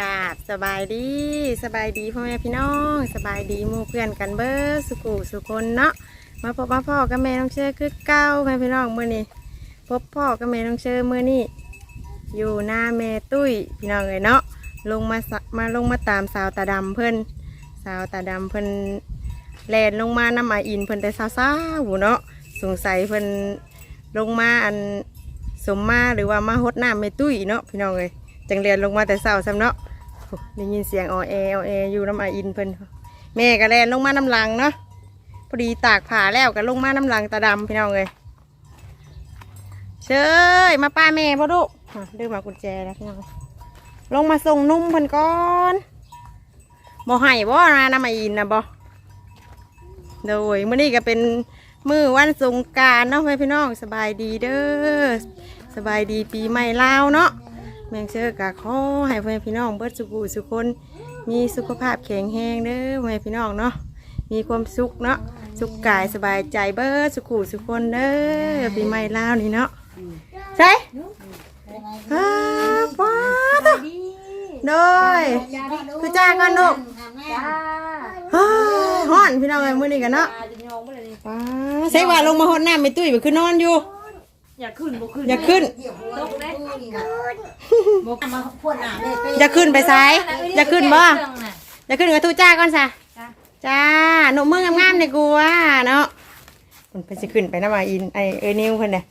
กาบสบายดีสบายดีพ่อแม่พี่น้องสบายดีมู่เพื่อนกันเบิร์สุขุสุคนเนาะมาพบมาพ่อกับแม่น้องเชอคือเก้าแม่พี่น้องเมื่อนี้พบพ่อกับแม่น้องเชอเมื่อนี้อยู่หน้าแม่ตุ้ยพี่น้องเลยเนาะลงมาสะมาลงมาตามสาวตาดำเพิ่นสาวตาดำเพิ่นแลนลงมาน้ำอาอินเพิ่นแต่สาวสาวๆเนาะสงสัยเพิ่นลงมาอันสมมาหรือว่ามาฮดน้ำแม่ตุ้ยเนาะพี่น้องเลยจังเรียนลงมาแต่เศร้าซ้ำเนาะ ได้ยินเสียงออแอออแออยู่น้ำอาอินเพิ่นแม่ก็แลนลงมาน้ำลังเนาะพอดีตากผ้าแล้วก็ลงมาน้ำลังตาดำพี่น้องเลยเชยมาป้าแม่พ่อดุอะดื้อมากุญแจแล้วพี่น้องลงมาส่งนุ่มเพิ่นก่อนบ่ให้บ่นะน้ำอาอินนะบ่โดยมื้อนี้ก็เป็นมือวันสงกรารเนาะพี่น้องสบายดีเด้อสบายดีปีใหม่ลาวเนาะ แมงเชื่อกะขอให้พ่อแม่พี่น้องเบิดสุขุสุคนมีสุขภาพแข็งแรงเด้อพ่อแม่พี่น้องเนาะมีความสุขเนาะสุขกายสบายใจเบิดสุขุสุคนเด้อปีใหม่ลาวนี่เนาะใช่ฮ่าป้าตัวโดยคือจ้างกันลูกฮ่าฮ้อนพี่น้องเอ้ยมื้อนี้กันเนาะป้าใช่ว่าลงมาฮดน้ำไม่ตุ้ยไปคือนอนอยู่ อยากขึ้นบ่ขึ้นอย่าขึ้น ตกเลยมาพวดหนาเลยไปอย่าขึ้นไปซ้ายอย่าขึ้นบ่เครื่องน่ะอย่าขึ้นกับทูจ้าก่อนซะจ้ะจ้าหนุ่มมืองามๆในกูว่าเนาะมันไปสิขึ้นไปน้ำมาอินไอเอ้ยนิวเพิ่นน่ะ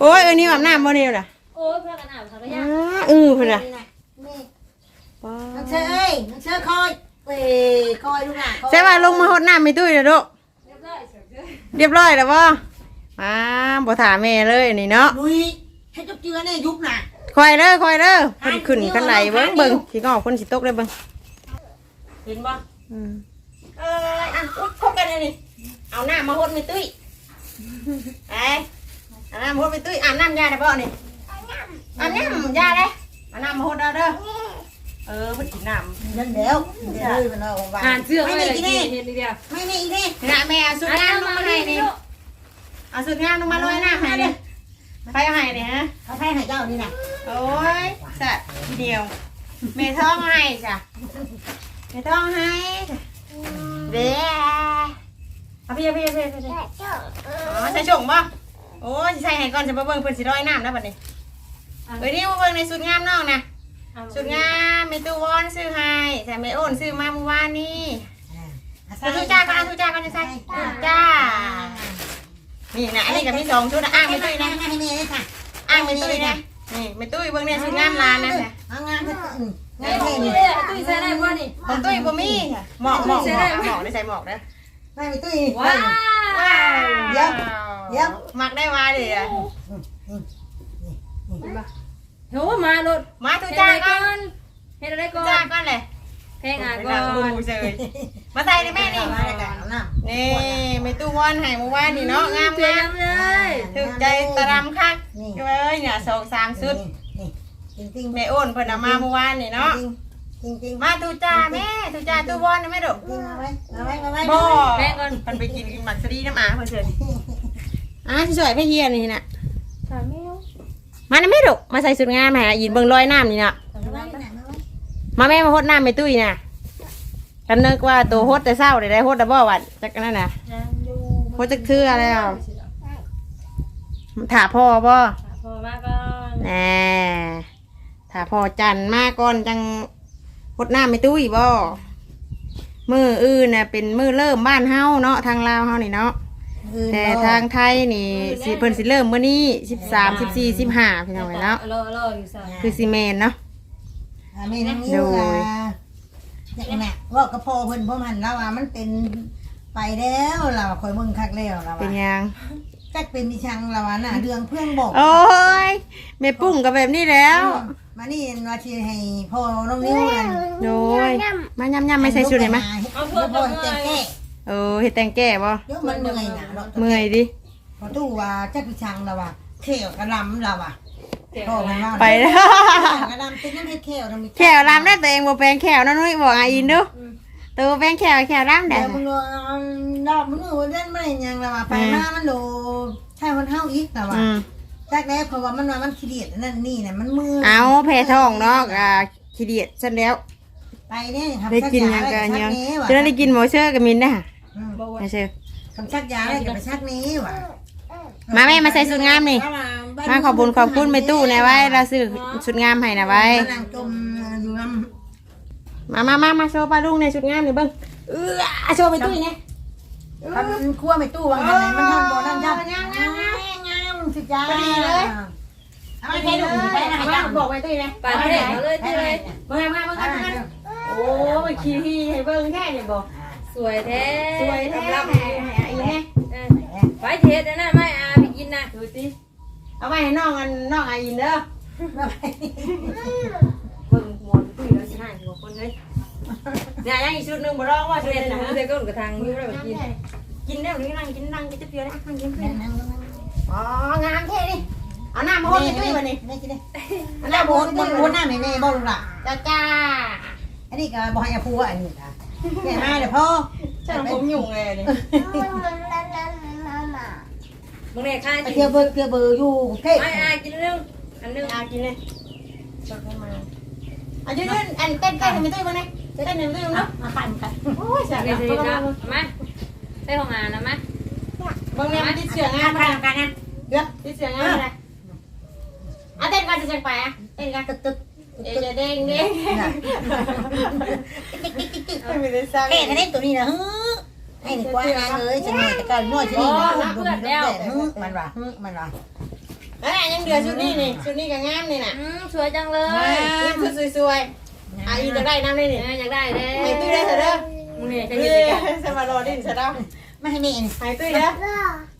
โอ้ยเอ้ยนิวอาบน้ำบ่นิวน่ะโอ้ยพากันอาบเขาก็อ้ยากาเออเพิ่นน่ะนี่ป้าน้องเชยเอ้ยน้องเชยคอยเอ้ยคอยลูกหลานคอยใช่ว่าลงมาหดน้ำไม่ตุ้ยเด้อลูกเรียบร้อยเสร็จเลยเรียบร้อยแล้วบ่ มาบ่ถามแม่เลยอันนี่เนาะลุยให้จบเจือเนี่ยยุบน่ะคอยเด้อคอยเด้อเพิ่นขึ้นกันไหลเบิ่งเบิ่งสิงอกเพิ่นสิตกเลยเบิ่งเห็นบ่อืมเอออะอุ๊ยพบกันเลยนี่เอาหน้ามาหดไม่ตุ้ยไอ้เอาหน้ามาหดไม่ตุ้ยอาบน้ำยาได้บ่นี่อาบน้ำยาเลยเอาน้ำมาหดเอาเด้อเออเพิ่นกินน้ำนั่นแล้วเดี๋ยวเลยมันเอาวางอ่านเสื้อไว้ไม่เลยนี่กินี่นเห็นเดียวไม่นี่นี่นี่นะแม่เอาสุดงามลงมาให้นี่ เอาสุดงามลงมาลอยน้ำให้นี่ไปเอาให้นี่ฮะ เขาให้ให้เจ้านี่น่ะโอ้ยสัตว์ทีเดียวเมท้องให้จ้ะเมท้องให้จ้ะเด้เอาพี่เอาพี่เอาพี่เอาพี่อ๋อใส่ชงบ่โอ้ยใส่ให้ก่อนจะมาเบิ่งเพิ่นสิร้อยน้ำนะบัดนี้เอ้ยนี่มาเบิ่งในสุดงามน้องนะสุดงามเมตู้วอนซื้อให้แต่เมโอนซื้อมาเมื่อวานนี้อ่าเอาทุจ้าก่อนเอาทุจ้าก่อนจะใส่ทุจ้า นี่นะอันนี้ก็มีสองชุดนะอ้างเมตุ้ยนะให้แม่เลยค่ะอ้างเมตุ้ยนะนี่เมตุ้ยเบิ่งเนี่ยสุดงามลานนะจ้ะเอางานให้อืมไงงานให้นี่นี่ตุ้ยใส่ได้บ่นี่ของตุ้ยบ่มีหมอกหมอกหมอกหมอกได้ใส่หมอกนะไม่มีตุ้ยว้าวเดี๋ยวเดี๋ยวหมักได้มาดิอะโหมาโลดมาทุเฮ็ดจ้าอะไรก่ก่ออนนเฮ็ดอะไรก่ทุอนจ้าก่อนเลยเพลงอ่านก่อนดูเฉย มาใส่ดิแม่นี่มาแล้วกันเอาน้ำนี่ไม่ตู้วอนให้เมื่อวานนี่เนาะงามเตรีงายมมเลย ถึกใจตะรำคักเอ้ยเนี่ยสองสามชุดนี่จริงจริงแม่โอนเพิ่นเอามาเมื่อวานนี่เนาะจริงจริงมาทุจ้าแม่ทุจ้าตู้วอนนะแม่ดุจริงมาไว้มาไว้มาไว้บ่มันไปกินกินหมักสลีน้ำอาเพิ่นเชิญอะสวยๆพี่เฮียนี่น่ะสามแมวมานะแม่ดุมาใส่สุดงามแหมยินเบิ่งรอยน้ำนี่น่ะมาไว้มาไว้มาแม่มาฮดน้ำไม่ตุ้ยน่ะ กันนึกว่าตัวฮดแต่เศร้าได้ได้ฮดแต่บ่วัดจักนั่นน่ะยังอยู่ฮดจักเทื่อแล้วถาพ่อบ่พอมาก่อนแน่ถาพ่อจันทร์มาก่อนจังฮดน้ำไม่ตุ้ยบ่มืออื่นน่ะเป็นมือเริ่มบ้านเฮาเนาะทางลาวเฮานี่เนาะแต่ทางไทยนี่สิเพิ่นสิเริ่มมื้อนี้13 14 15พี่น้องเอ้ยเนาะรอรออยู่ซะคือสิแม่นเนาะไม่นั่งนิ้ว อะอย่างนี้ว่ากระโปงเพิ่นพ่อมันแล้วอะมันเป็นไปแล้วเราคอยมึงคักแล้วเราเป็นอะยัง จักเป็นดิชังเราอะน่ะเรื่องเพื่อนบอกโอ้ยแม่ปุ้งก็แบบนี้แล้ว มานี่มาชีให้พ่อน้องนิ้วนั่นโดยมายำยำไม่ใส่ชุดเลยไหมเอาเพื่อนพ่อแก่แก่เออเห็ดแตงแก่บ่เดี๋ยวมันเมื่อยนะเนาะเมื่อยดิ พอตู้ว่าจักดิชังเราอะเขียวกระลำเราอะ พ่อมันว่าไปแล้วกระลำเป็นยังไงเขียวเรามีแขวรำได้ตัวเองบ่แปลงแขวนั่นนุ้ยบอกอาอินดูตัวแปลงแขวแขวรำเดี๋ได้ยวมึงว่าดอกมึงว่าเล่นไม่ยังเราอะไปมามันโดใช่คนเท่าอีกเราอะอืมจากแล้วเพราะว่ามันว่ามันขี้เดียดนั่นนี่น่ะมันมือเอาแพ้ท้องเนาะอ่าขี้เดียดฉันแล้วไปเนี่ยทำได้ชักกินยาหยังแล้วกันชัยังกนี้ว่ะจะได้กินหมอเชอร์กับมินนะฮะอืมบอกว่าไม่เชอร์ทำชักยาแล้วจะไปชักนี้ว่ะมาแม่มาใส่สุดงามนี่มา ขอบคุญขอบคุณไปตู้นะไว้เราซื้อชุดงามให้นะไว้กำลังจมอยู่น้ำมามามามาโชว์ปลาลุงในชุดงามนี่เบิ้งเออโชว์ไปตู้นี่ทำคั่วไม่ตู้วางกันไหนมันทำบ่อนั่นจ้ะงามงามงามงามสุดยอดพอดีเลยเอาไปให้ดูไปนะมาบอกไปตู้นี่ปาดเด็กเอาเลยที่เลยเบิ้งมาเบิ้งกันโอ้ยขี้ที่ให้เบิ้งแค่นี่บอกสวยแท้สวยแท้รับให้ให้อีแม่ไปเทสนะไม่อาไปกินนะดูสิ เอาไว้ให้น้องอันน้องอาอินเด้อเบิ่งหมอนตุ้ยแล้วสิให้หัวคนเลยเนี่ยยังอีกชุดหนึงบ่ร้องว่าชุดเรียนนี้หนะนูเด็กก็กระทางอยู่แล้วกินกินได้หรือนั่งกินนั่งกินจะเพียวนะนั่งกินเพียวอ๋องามแท้ดิเอาน้ำมาโหดไปตุ้ยวันนี้นี่กินได้เอาแล้วน้ำโบมาโหนดบตุ้นยบนหน้าไม่แม่บ่ลูกล่ะจ้าจ้าอันนี้ก็บ่ให้อาพูอันนี้นะแม่มาเดี๋ยวพ่อช่างผมยุ่งเลยนี่ มึงเนี่ยข้าไปกินเที่ยวเบอร์เที่ยวเบอร์อยู่กรุงเทพไม่อากินเรื่องอันนึงอากินเลยชอบมาอายืนยืนอันเต้นเต้นให้มันตุ้ยมาเนี่ยจะเต้นให้มันตุ้ยเนาะมาปั่นกันโอ้ยเสียเรียนงสิดังครัมาบมาไปห้องงานนะมาบางเนี่ยมันติดเสียงงานปั่มานกันนะเดี๋ยวติดเสียงงานอะไรอะเต้นกันจะจังไปอะเต้นกันตึกตึกเดี๋ยวจะเด้งเด้งน่ะไม่ได้สร้างแค่คะแนนตัวนี้นะฮึ ให้ดีกว่าหาเลยจะหน่อยแต่ก็น้อยชนิดนะดูดูแต่ฮึมันว่าฮึมันว่านั่นแหละยังเหลือชุดนี้นี่ชุดนี้ก็งามนี่น่ะอืมสวยจังเลยนี่ชุดสวยๆอะอีจะได้น้ำได้นี่อยากได้เด้ให้ตุ้ยได้เถอะเด้อมึงเนี่ยจะเฮ้ยืนยกันสมารอดินเสร็จแล้วไม่ให้แม่นี่ให้ตุ้ยเด้อ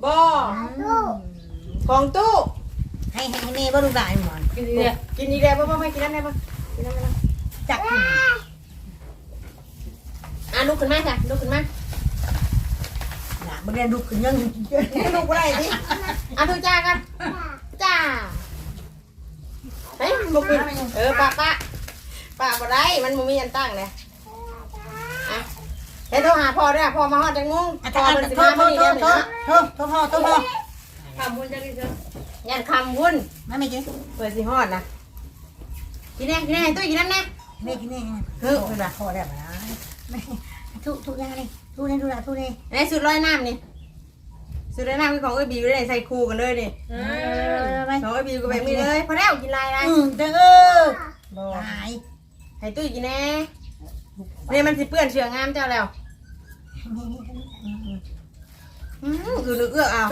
บ่ของตู้ให้ให้แม่บ่ลูกหลานหมอนกินเนี่ยกินอีกแล้วบ่บ่ไม่กินน้ำได้บ่กินน้ำได้บ่จักอะลุกขึ้นมาจ้ะลุกขึ้นมา น่ะบ่ได้ลูกขึ้นยังลูกบ่ได้ดิอะทุจ้ากันจ้าเฮ้ยบ่ขึ้นเออปะปะปะบ่ได้มันบ่มีอันตั้งเลยอะเฮ้ยโทรหาพ่อด้วยพ่อมาฮอดจังงงอะพ่อโทมันษสิโทมาษมื้อโทนี้ษเด้อโทนี่ษนะโทษโทษโทษโทษทำบุญจะกินเถอะยันคำวุ่นมาไม่กินเปิดสิฮอดนะกินแน่กินแน่ตุ้ยกินน้ำแน่แม่กินแน่เฮ้ยเวลาพอแล้วนะไม่ทุทุยานี่ ทุนี่ทุละทุนี่ไอ้สุดร้อยน้ำนี่สุดร้อยน้ำคือของเอ้ยบิวเลยใส่คู่กันเลยนี่อืเอมอไปของเอ้ยบิวก็แบบนี้เลยพอแล้วกินลายลายอืมเด้อตายให้ตุ้ยกินแน่นี่มันสิเปื้อนเชืองงามเจ้าแล้วอืมอือเอื้อเอา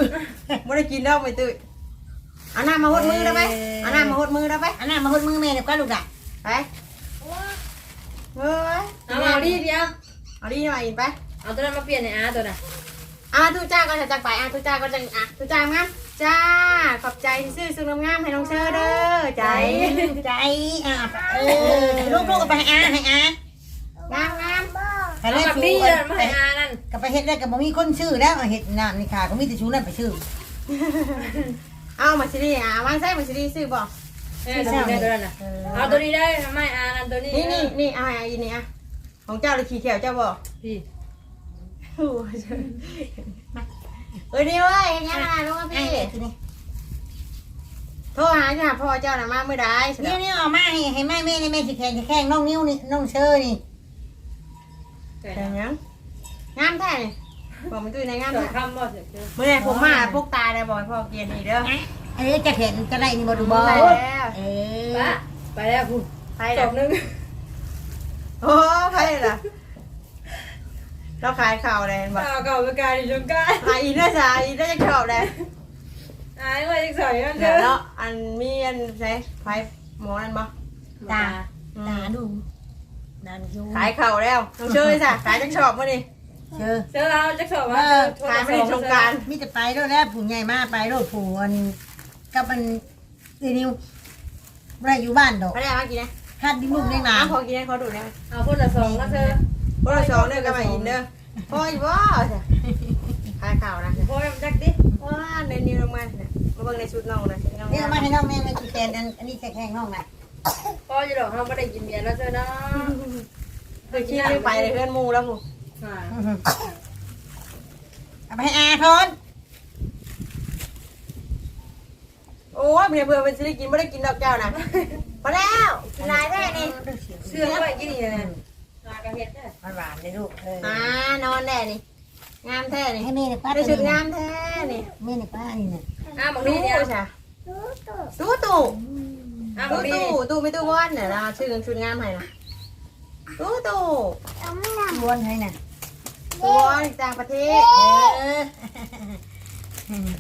ไม่ได้กินแล้วไม่ตุ้ยเอาน้ำมาหดมือได้ไหมเอาน้ำมาหดมือได้ไหมอันนั้นมาหดมือแม่เดี๋ยวก็ลูกอะไปเฮ้ยเอาเอาดิเดียวเอาดีหน่อยอินไป เอาตัวนั้นมาเปลี่ยนในอาตัวน่ะอะทุจ้าก็จะจังไปอะทุจ้าก็จังอะทุจ้างามจ้าขอบใจที่ซื้อซื้องามๆให้น้องเชอเด้อใจใจอะเออลูกลูกไปให้อาให้อางามงามไปเอาเล่นแบบชูนี้เลยมาให้อานั่นกับไปเฮ็ดได้กับบ่มีคนชื่อแล้วเฮ็ดน้ำนี่ค่ะก็มีแต่ชูนั่นไปชื่อเอามาสิดีอะวางใส่มาสิดีซื้อบอกเออตัวนี้ตัวนั้นน่ะเอาตัวนี้ได้ไม่อานั่นตัวนี้นี่นี่นี่เอาไอ้นี่อะของเจ้าเลยขี่เขียวเจ้าบ อกพี่โอ้ยเอ้ยนี่เว้ยยังไงลูกไอ้พี่คือนี่ โทรหาจ้าพ่อเจ้าน่ะมาเมื่อใดเสร็จนี่แล้วนี่เอามาให้ให้แม่แม่นี่แม่สิแข่งแข่งน้องนิ้วนี่น้องเชอนี่แต่แต่ยังงามแท้นี่บอกมันตุ้ยในงามต่อแท้คำบ่เสร็จเมื่อไหร่ผมมาพวกตาเลยบอกให้พ่อเกียร์นี่เด้อเออจะเห็นจะไล่นี่บ่ดูบ่ไปแล้วเอไปอไปแล้วคุณไปจแล้วบนึงโอ้ไปล่ะ เราขายข่าวเลยเห็นบอกเอาเก่าไปกายดิจงกายอะอีน่าจะอีน่าจะชอบเลยอายว่าจะใส่นั่นเดี๋เด้ยวอเนาะอันมีอันใช่ไฟหมอนั่นบ่ตาอืตามดูนานอยู่ขายเข่าแล้วต้องเชื่อจ้ะขายจังชอบมาดิเชอเจอเราจะสอบว่าขายไม่ได้ชงการมีแต่ไปด้วยแล้วผู้ใหญ่มาไปด้วยผู้อันกับมันอีนิวบ่ได้อยู่บ้านดอกเขาได้มากินนะคาดดิ้นลูกได้นาน้ำพอกินให้เขาดูได้ไหมเอาคนละสองนะเธอพวกเราสองเด้อก็มาอินเด้อ พ่ออีบ่จ้ะขายข่าวนะพ่อจักดิว้าในนิวลงมาเนี่ยมาเบิ่งในชุดน้องนะชุดน้องเนี่ยเอามาให้น้องแม่แม่กินแทนอันอันนี้แค่แข้งน้องน่ะพ่อจะดอกเขาไม่ได้กินเบียร์แล้วเธอเนาะไปขี้ไม่ไปเลยเพื่อนมูแล้วมูเอาไปให้อาทอนโอ้ยเมียเบื่อเป็นสิริกินไม่ได้กินดอกเจ้านะพอแล้วกินลายแม่นี่เสียงชื่อว่ากินนี่นะมา กระเฮ็ดเด้อหวานๆเลยลูกเอออ่านอนแน่นี่ งามแท้นี่ให้แม่ในป้าได้ชุดงามแท้นี่แม่ในป้านี่น่ะอ้าวบอกตู้นี่เนี่ยจ้ะตู้ตู้อ้าวบอตู้กนี่ตู้ตู้ไม่ตู้วอนเนี่ยเราชื่อชุดงามให้นะตู้ตู้ชวนให้น่ะตัวจากประเทศเออ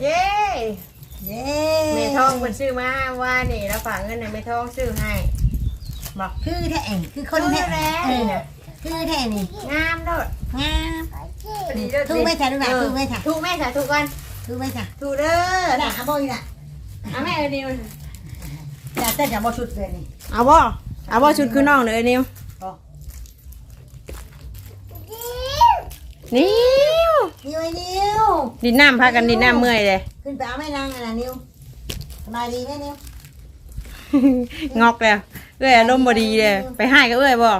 เย้เย้เมทองคนซื้อมาว่านี่เราฝากเงินในเมทองซื้อให้บอกคือแท้เองคือคนแท้คือแท้เออ คือแท้นี่งามเด้องามดีเด้อถูกไหมจ้ะลูกหลานถูกไหมจ้ะถูกแม่จ้ะถูกกันถูกไหมจ้ะถูกเด้อน่ะเอาบ่อีน่ะเอาแม่เอ้ยนิวจ้ะแต่จะบ่ชุดเลยนี่เอาบ่เอาบ่ชุดคือน้องเลยนิวบ่นิวนิ้วไอ้นิ้วดินน้ำพากันดินน้ำเมื่อยเลยขึ้นไปเอาแม่นางน่ะนิ้วสบายดีไหมนิ้วงอกแล้วเอ้ยอารมณ์บ่ดีเลยไปให้กับเอ้ยบ่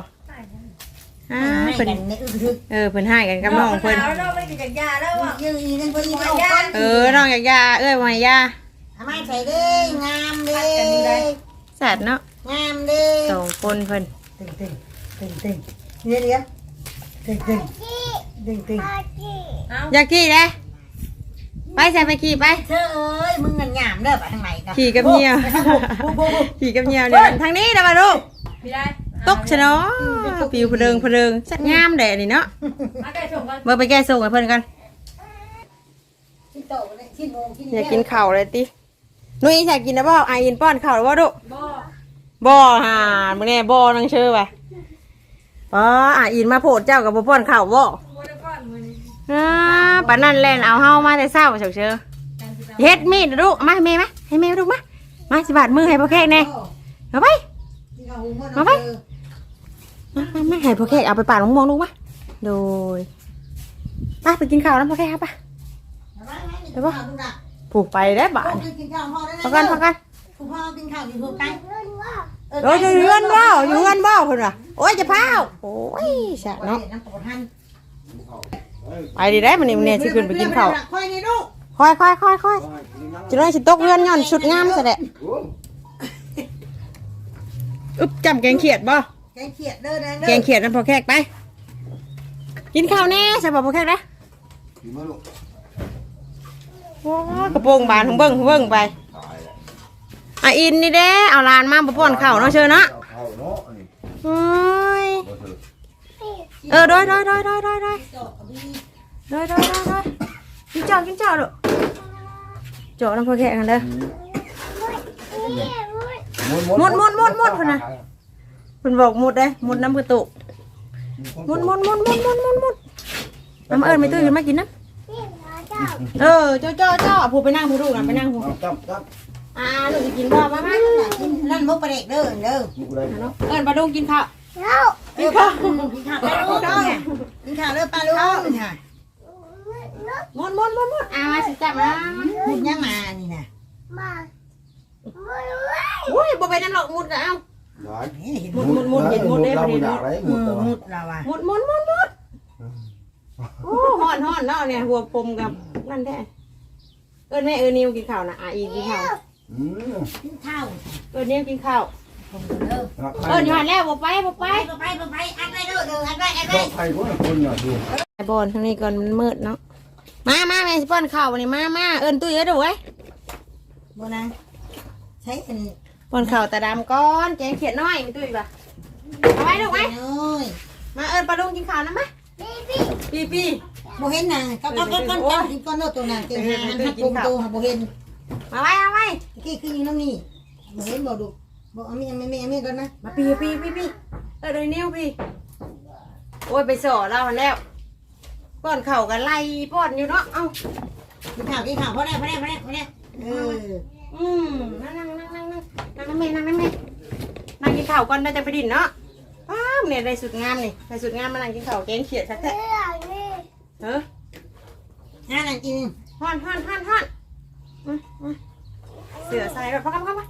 อ่าให้เพิ่นกันในอึกทึกเออเพิ่นให้กันกับน้องเพิ่นเอาเราไม่กินจากยาแล้วอะยืนอีนั่นเพิ่นอีเอาก้อนเออน้องอยากยาเอ้ยบ่ให้ยาเอามาใส่เด้งามเด้สัตว์เนาะงามเด้สองคนเพิ่นตึงตึงตึงตึงเดี๋ยวเดี๋ยวตึงตึงตึงตึงเอาอยากขี่เลยไปใส่ไปขี่ไปเธอเอ้ยมึงเงินหยามเด้อไปทางไหนกันขี่กับเหนียวขี่กับเหนียวเนี่ยทางนี้นะมาลูกพี่ได้ ตกชะเนาะปิวเพลิงเพลิงสักงามแดดนี่เนาะมาใกล้ชมกันเมื่อไปแก้ส่งให้เพิ่นกันชิ้นโตเลยชิ้นโมงชิ้นอยากกินข้าวเลยตินุ้ยอยากกินนะบ่ไอายอินป้อนข้าวหรือบ่ลูกบ่บ่ห่ามื้อนี้บ่นังเชื่อว่ะอ๋อไอายอินมาโพดเจ้ากับบ่ป้อนข้าวบ่บ่ได้ก่อนมื้อนี้อ่าปานนั้นแล่นเอาเฮามาแต่เช้าเฉาเชื่อเฮ็ดมีดลูกเอามาให้แม่มาให้แม่ลูกมามาสิบาทมือให้พ่อแขกแน่เอาไปมาไว้ มามามาให้พ่อแขกเอาไปปาดมะม่วงลูกมาโดยมาไปกินข้าวแล้วพ่อแขกครับปะเดี๋ยวป่ะผูกไปได้อบาทกินข้าวพ่อได้พอกันพอกันคุณพ่อกินข้าวอยู่ถูกไปโดยอยู่เรือนบ่าวอยู่เรือนบ่าวเพิ่นว่ะโอ้ยจะพาวโอ้ยฉะเนาะน้ำปวดทันไปดีได้มันนี่มันเนี่ยสิขึ้นไปกินข้าวค่อยนี่ลูกค่อยค่อยค่อยค่อยจะได้สิตกเรือนย้อนชุดงามซะแหละอึ๊บจำแกงเขียดบ่ แกงเขียดเด้อแดงเด้อแกงเขียดน้ำพอแขกไป กินข้าวแน่ใช่ป่ะพอแขกนะกิากระโปรงบานของเบิ้งของเบิ้งไปตาอินนี่เด้เอาลานมาบ่ป้อนข้าวเนาะเชิญเนาะเข้าเนาะนี่โอ้ยด้วยด้ออดยโดยโดยโดยโดยโดยอกกับด้โยด้โยกินจอกกินจอกลูกจอกน้ำพอแขกกันเด้อ มุดมุดมุดมุดพุ่นน่ะ เพิ่นบอกมุดเด้มุดน้ำกระตุกมุดมุดมุดมุดมุดมุดมุดน้ำเอิญไม่ตื้อขึ้นมากินนะเออเจ้าเจ้าเจ้าผู้ไปนั่งผู้ดูนะไปนั่งผู้เอาจับจับอ่าลูกจะกินข้าวมาไหมนั่นมุกประเด็กเด้อเด้อลูกได้เนาะเอิญปลาดุงกินข้าวกินข้าวกินข้าวปลาลูกกินข้าวเด้อปลาลูกค่ะมุดมุดมุดมุดอ่ามาสิจับนะมุดยังมานี่นะอุ้ยบ่ไปนั่นหรอกมุดก็เอา ได้เห็นมุดมุดมุดเห็นมุดได้ประเด็นมุดมุดเอมุดอมุดเราอะมุดมุดมุดมุดโอ้ห่อนห่อนเนาะเนี่ยหัวปมกับนั่นแท้เอิญแม่เอิญนิวกินข้าวนะอะอีกินข้าวอืมกินข้าวเอิญนิวกินข้าว ผมเด้อเอิญอยู่หันแล้วบ่ไปบ่ไปไปไปไปอัดไว้เด้อเด้ออัดไว้อัดก็ไว้ใครก็คนน่ะดูไอ้บอลทางนี้ก่อนมันมืดเนาะมามาแม่สิป้อนข้าววันนี้มามาเอิญตุ้ยเอ้ยดูไว้บ่นะใช้เป็น ป้อนข้าวตาดำก่อนแกงเขียดน้อยมีตุ้ยป่ะเอาไว้ดูไว้โอ้ยมาเอิญปลาลุงกินข้าวนะมะปีปีบ่เห็นน่ะก็ก็ก็ก็กินก้อนเด้อตัวน่ะเจ้าหาหันหักปุ่มตัวบ่เห็นมาไว้เอาไว้กี้คืออยู่น้ำนี่บ่เห็นบ่ดูบ่เอามีมีมีมีก่อนนะมาปีปีปีปีเออเดยวนิ้วปีโอ้ยไปสอเราหันแล้วป้อนข้าวกันไล่ป้อนอยู่เนาะเอ้ากินข้าวกินข้าวพอได้พอได้พอได้พอได้เออ อืมนั่งนั่งนั่งนั่งนั่งนั่งนั่งแม่นั่งนั่งแม่นั่งกินข้าวก่อนได้จะไปดินเนาะอ้าวเนี่ยได้สุดงามนี่ได้สุดงามมานั่งกินข้าวแกงเขียดสักแท้เอออ่านั่งกินฮันฮันฮันฮันอืมอืมเสือใส่แบบพักกันพักกัน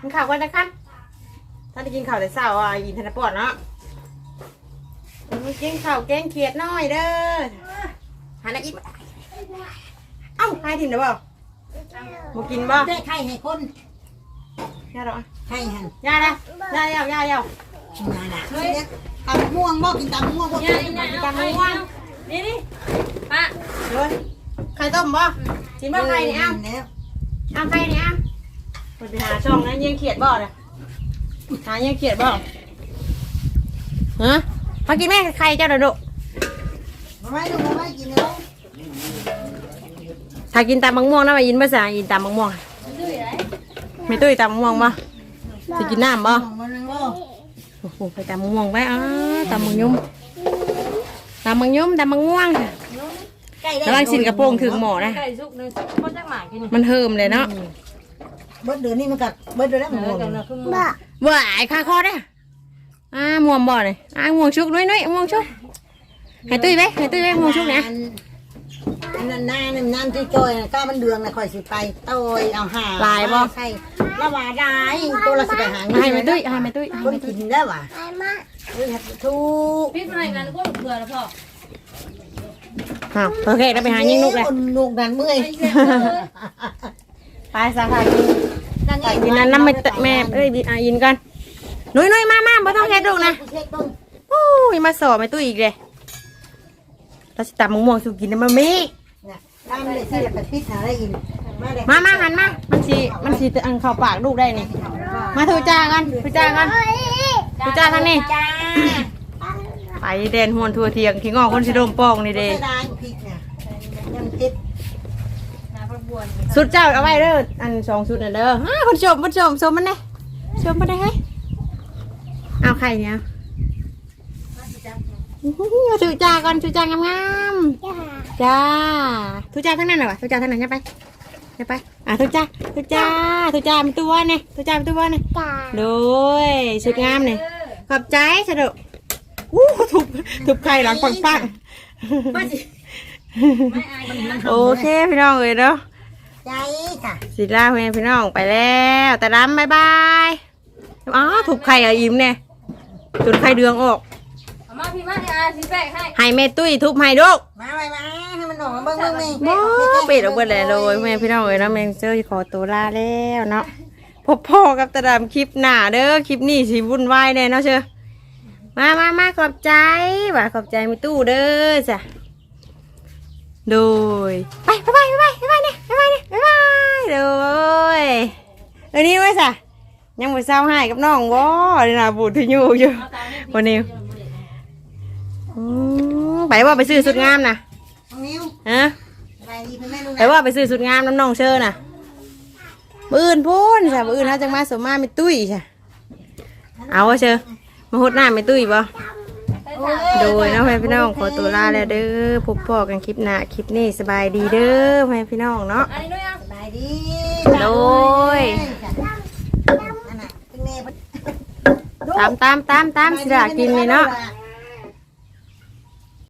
กินข้าวกันนะครับท่าได้กินข้าวแต่เช้าอะยินธนปอดเนาะอืมกินข้าวแกงเขียดน้อยเด้อหันอะไรอีกเอ้าใครถิ่นเด้อบ่า กินบ่ได้ไข่ให้คนย่าดอกไข่หันย่าละย่าเยาย่าเยานั่นน่ะเนี่ยตำม่วงบ่กินตำม่วงบ่เนี่ยเนี่ยเอาไข่เอานี่นี่ป้าเดี๋ยวไข่ต้มบ่กินบ่ไข่นี่เอาแล้วเอาไข่นี่เอาไปหาช่องนั้นยังเขียดบ่เนี่ยหายังเขียดบ่ฮะมากินแม่ไข่เจ้าเด้อดุมาไว้ดูมาไว้กินแล้ว ถ้ากินตามมะม่วงนะมายินภาษายินตามมะม่วงไม่ตุ้ยตามมะม่วงบ่จะกินน้ำบ่ของมันบ่โอ้โหไปตามมะม่วงไปอ้าตามมะยุ่มตามมะยุ่มตามมะม่วงค่ะใกล้ได้แล้วลังสินกระโปรงถึงหมอนะไก่สุกหนึงคนจักหมากินมันเฮิมเลยเนาะเบิดเดือนนี้มันกัดเบิดเดือนแล้วมันเอบ่อกันนะคือบ้าว่าไอ้ข้าคอได้ออ่าม่วงบ่เลยอ่าม่วงชุกน้อยน้อยๆม่วงชุกให้ตุ้ยไปให้ตุ้ยไปม่วงชุกเนี่ยอั นนั้นนานนั่นที่จอยก้ามันเดืองนะคอยสิไปโตยเอาหาใช่ละว่าได้ตัวละสิไปหาเงินให้ไปตุ้ยให้ไปตุ้ยให้คนไปตุ้ยกินได้ว่ะทุกพี่อะไรกันก็เบื่อแล้วพ่ออ้าวโอเคเราไปหายิงลูกเลยลูกนั่นเมื่อยไปสาขากินนั่นไงกินนั้นน้ำไม่ตแม่เอ้ยอะยินกันน้อยน้อยๆมามาไม่ต้องแค่ลูกนะเช็คต้นโอ้ยมาสอบไม่ตุ้ยอีกเลยเราจะตำมะม่วงสุกินนะมันมี นะตามเลยสิไปพิษหาได้อินมาเลยมามาหันมา มันสีมันสีอันเข้าปากลูกได้นี่ มาทูจ้ากันทูจ้ากันทูจ้าทางนี้จ้าไปแดนหวนทัวเทียงขี้งอกคนสิโดมป้องนี่เด้ไม่ได้พริกเนี่ยยังพิษสุดเจ้าเอาไว้เด้อ อันสองสุดน่ะเด้ออ้าคนชมคนชมชมมันได้ชมมันได้เฮ้ยเอาไข่เนี่ย อื้อหือมาทูจ้าก่อนทูจ้างามๆจ้าทูจ้าทั้งนั้นเหรอวะทูจ้าทั้งนั้นจะไปจะไปอะทูจ้าทูจ้าทูจ้าเป็นตัวเนี่ยทูจ้าเป็นตัวเนี่ยโดยสุดงามเนี่ยขอบใจสะดุอู้ทุบทุบไข่หลังปังปังๆไม่อายกันนะโอเคพี่น้องเอ้ยเนาะใจค่ะสิลาเพื่อนพี่น้องไปแล้วแต่ดำบายบายอ๋อถูกไข่อะอิ่มเนี่ยจนไข่เดืองออกเอา มาพี่มาให้อาสิแปะให้ให้แม่ตุ้ยทุบให้ลูกมาไปมาให้มันออกมาเบิ้งเบิ้งนี่บ่ปิดออกเบิดเลยเลยแม่พี่น้องเอ้ยเนาะแม่เจอขอตัวลาแล้วเนาะพบพ่อกับตาดำคลิปหน้าเด้อคลิปนี้สิวุ่นวายแน่เนาะเชื่อมามามาขอบใจว่าขอบใจแม่ตู้เด้อจ้ะโดยไปไปไปไปไปไปเนี่ยไปไปเนี่ยไปไปโดยเอันนี้ไว้สะยังบ่เศร้าให้กับน้องบ่เดี๋ยวนะบูดที่อยู่อยู่วันนี้ อืมไปว่าไปซื้อสุดงามนะน้องนิ้วฮะไปดีเพื่อนแม่ลูกไปว่าไปซื้อสุดงามน้ำน้องเชิญน่ะมืออื่นพูนใช่มืออื่นเขาจะมาสมมาไม่ตุ้ยใช่เอาวะเชอมาหดหน้าไม่ตุ้ยบ่โดยเน้องแม่พี่น้องขอตัวลาแล้วเด้อพบพ่อกันคลิปหน้าคลิปนี้สบายดีเด้อแม่พี่น้องเนาะอันนี้ด้วยอะสบายดีโดย นั่นน่ะเป็นแม่ตามตามตามตามสิลากินนี่เนาะสบายดี